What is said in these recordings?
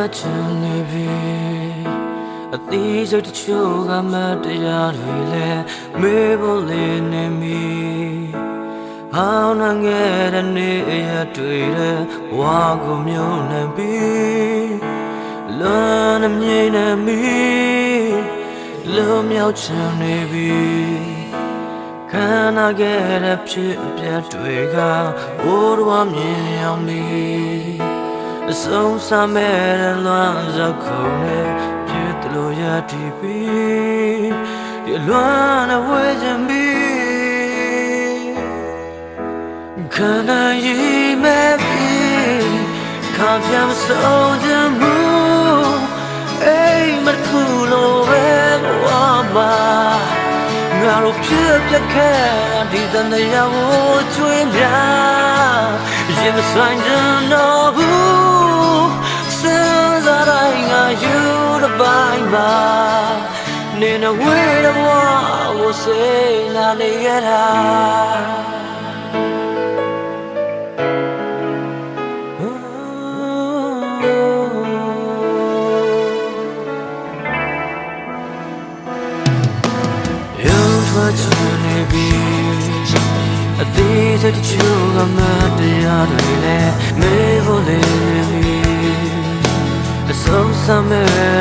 ထွက်ချင်နေပြီအသေးစိတ်တချို့ကမတရားတွေလဲမေးဖို့လေးနေမီဟောင်းနှငယ်တဲ့နေရတွေ့တဲ့ဝါကိုမြုံနေပြီလွန်နှမြင်နေမီလုံးမြောက်ချင်နေပြီခန္ဓာခဲ့တဲ့ဖြစ်အပြတ်တွေကဘိုးတော်မြင်အောင်မီ အဆုံးစမဲ့တဲ့လွမ်းစခုံနဲ့ဖြစ်တယ်လို့ရတည်ပြီးဒီလွမ်းနဲ့ဝေးခြင်းပြီးခန္ဓာရည်မဲ့ပြီးခံပြမဆုံးခြင်းမူအိမ်မတစ်ခုလိုပဲဘဝမှာငါတို့ဖြစ်ပြခဲ့ဒီတန်ရာကိုချွေးများရင်မဆိုင်ကြတော့ဘူး ပိုင်းမှာနေနဝေးတဲ့ဘဝကိုစိတ်နာနေရတာရုံထွက်ချင်နေပြီအသေးစိတ်တချို့ကမတရားတွေနဲ့မေးဖို့လေးနေပြီအဆုံးစမဲ့လွမ်း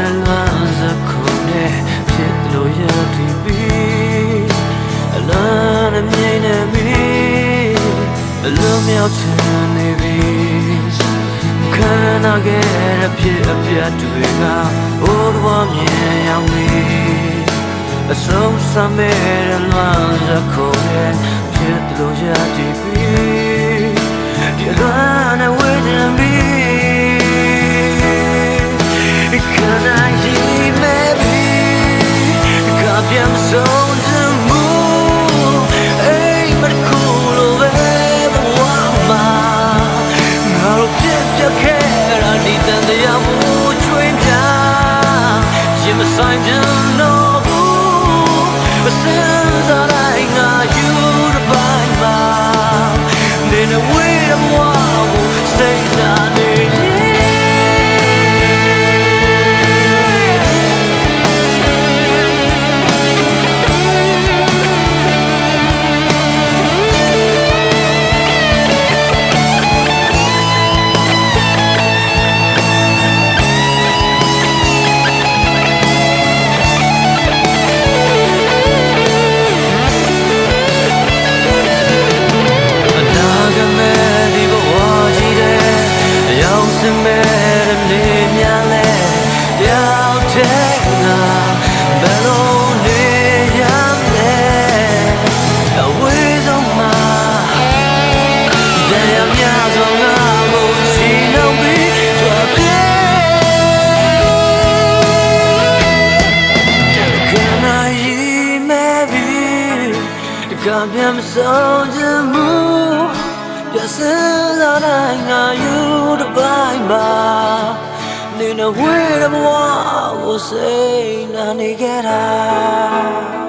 လုံးမြောက်ချင်နေပြီခန္ဓာခဲ့တဲ့ဖြစ်အပြတ်တွေကဘိုးတော်မြင်ရောက်ပြီအဆုံးစမဲ့လွမ်းစခုံးရဲ့ဖြစ်လို့ရတည်ပြီဒီလွမ်းနဲ့ဝေးခြင်းပြီ ဒီတန်တရားမှုချွေးပြရင်မဆိုင်ကြ ပြန်မဆုံးချင်မှုပြစင်လာတိုင်းငါယူတဲ့ပိုင်းမှာနေနေဝေးတဲ့ဘဝကိုစိတ်နာနေကြတာ